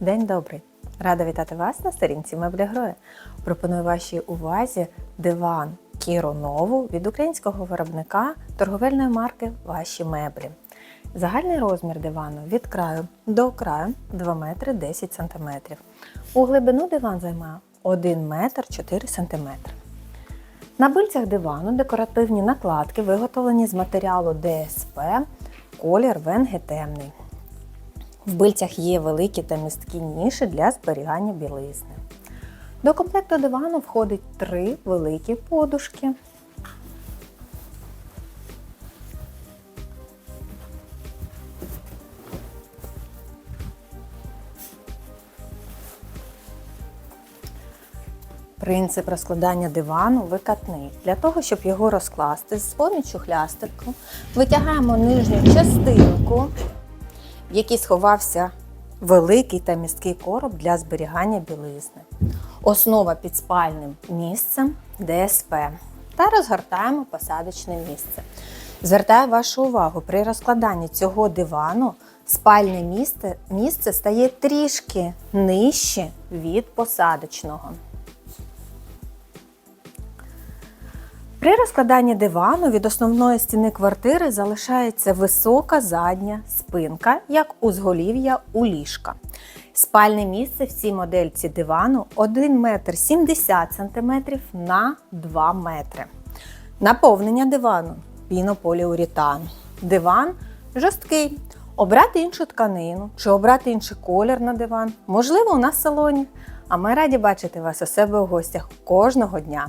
День добрий! Рада вітати вас на сторінці Меблі Гроя. Пропоную вашій увазі диван Кіро Нову від українського виробника торговельної марки Ваші меблі. Загальний розмір дивану від краю до краю 2 метри 10 см. У глибину диван займає 1 метр 4 см. На бильцях дивану декоративні накладки виготовлені з матеріалу ДСП, колір венги темний. В бильцях є великі та місткі ніші для зберігання білизни. До комплекту дивану входить три великі подушки. Принцип розкладання дивану викатний. Для того, щоб його розкласти з поміччю хлястику, витягаємо нижню частинку, в якій сховався великий та місткий короб для зберігання білизни. Основа під спальним місцем ДСП. Та розгортаємо посадочне місце. Звертаю вашу увагу, при розкладанні цього дивану спальне місце, місце стає трішки нижче від посадочного. При розкладанні дивану від основної стіни квартири залишається висока задня спинка, як узголів'я у ліжка. Спальне місце в цій модельці дивану 1 метр 70 см на 2 метри. Наповнення дивану пінополіуретан. Диван жорсткий. Обрати іншу тканину чи обрати інший колір на диван. Можливо, у нас в салоні. А ми раді бачити вас у себе у гостях кожного дня.